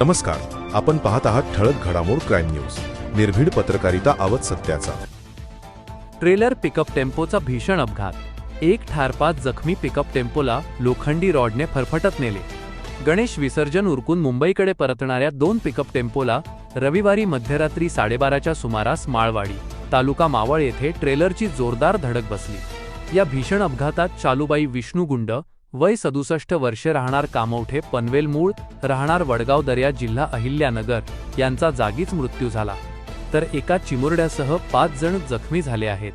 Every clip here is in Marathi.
नमस्कार. आपण पाहत आहात ठळक घडामोड क्राईम न्यूज. निर्भीड पत्रकारिता आवत सत्याचा. ट्रेलर पिकअप टेम्पोचा भीषण अपघात. एक ठार पाच जखमी पिकअप टेम्पोला लोखंडी रॉडने फरफटत नेले. गणेश विसर्जन उरकून मुंबईकडे परतणाऱ्या दोन पिकअप टेम्पोला रविवारी मध्यरात्री साडेबाराच्या सुमारास माळवाडी तालुका मावळ येथे ट्रेलरची जोरदार धडक बसली. या भीषण अपघातात चालूबाई विष्णू गुंड वय सदुसष्ट वर्षे राहणार कामवठे पनवेल मूळ राहणार वडगाव दर्या जिल्हा अहिल्यानगर यांचा जागीच मृत्यू झाला. तर एका चिमुरड्यासह पाच जण जखमी झाले आहेत.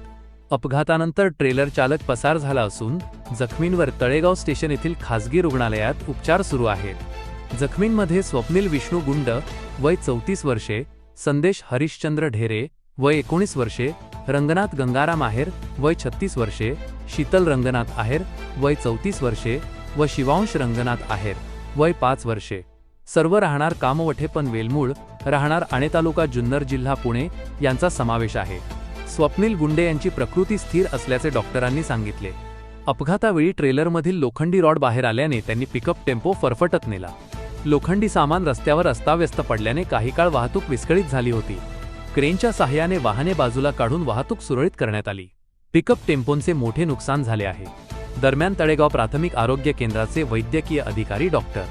अपघातानंतर ट्रेलर चालक पसार झाला असून जखमींवर तळेगाव स्टेशन येथील खासगी रुग्णालयात उपचार सुरू आहेत. जखमींमध्ये स्वप्नील विष्णू गुंड वय चौतीस वर्षे संदेश हरिश्चंद्र ढेरे वय एकोणीस वर्षे रंगनाथ गंगाराम आहेर वय छत्तीस वर्षे शीतल रंगनाथ आहेर वय चौतीस वर्षे व शिवांश रंगनाथ आहेर वय पाच वर्षे. सर्व राहणार कामवठे पण वेलमूळ राहणार आणे तालुका जुन्नर जिल्हा पुणे यांचा समावेश आहे. स्वप्नील गुंडे यांची प्रकृती स्थिर असल्याचे डॉक्टरांनी सांगितले. अपघातावेळी ट्रेलरमधील लोखंडी रॉड बाहेर आल्याने त्यांनी पिकअप टेम्पो फरफटत नेला. लोखंडी सामान रस्त्यावर अस्ताव्यस्त पडल्याने काही काळ वाहतूक विस्कळीत झाली होती. क्रेनच्या सहाय्याने वाहने बाजूला काढून वाहतूक सुरळीत करण्यात आली. पिकअप टेम्पोंचे मोठे नुकसान झाले आहे. दरम्यान तळेगाव प्राथमिक आरोग्य केंद्राचे वैद्यकीय अधिकारी डॉक्टर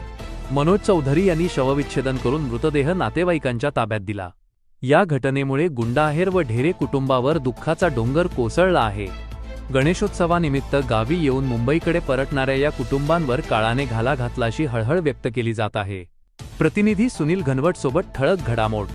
मनोज चौधरी यांनी शवविच्छेदन करून मृतदेह नातेवाईकांच्या ताब्यात दिला. या घटनेमुळे गुंडाहेर व ढेरे कुटुंबावर दुःखाचा डोंगर कोसळला आहे. गणेशोत्सवानिमित्त गावी येऊन मुंबईकडे परतणाऱ्या या कुटुंबांवर काळाने घाला घातलाशी हळहळ व्यक्त केली जात आहे. प्रतिनिधी सुनील घनवट सोबत ठळक घडामोड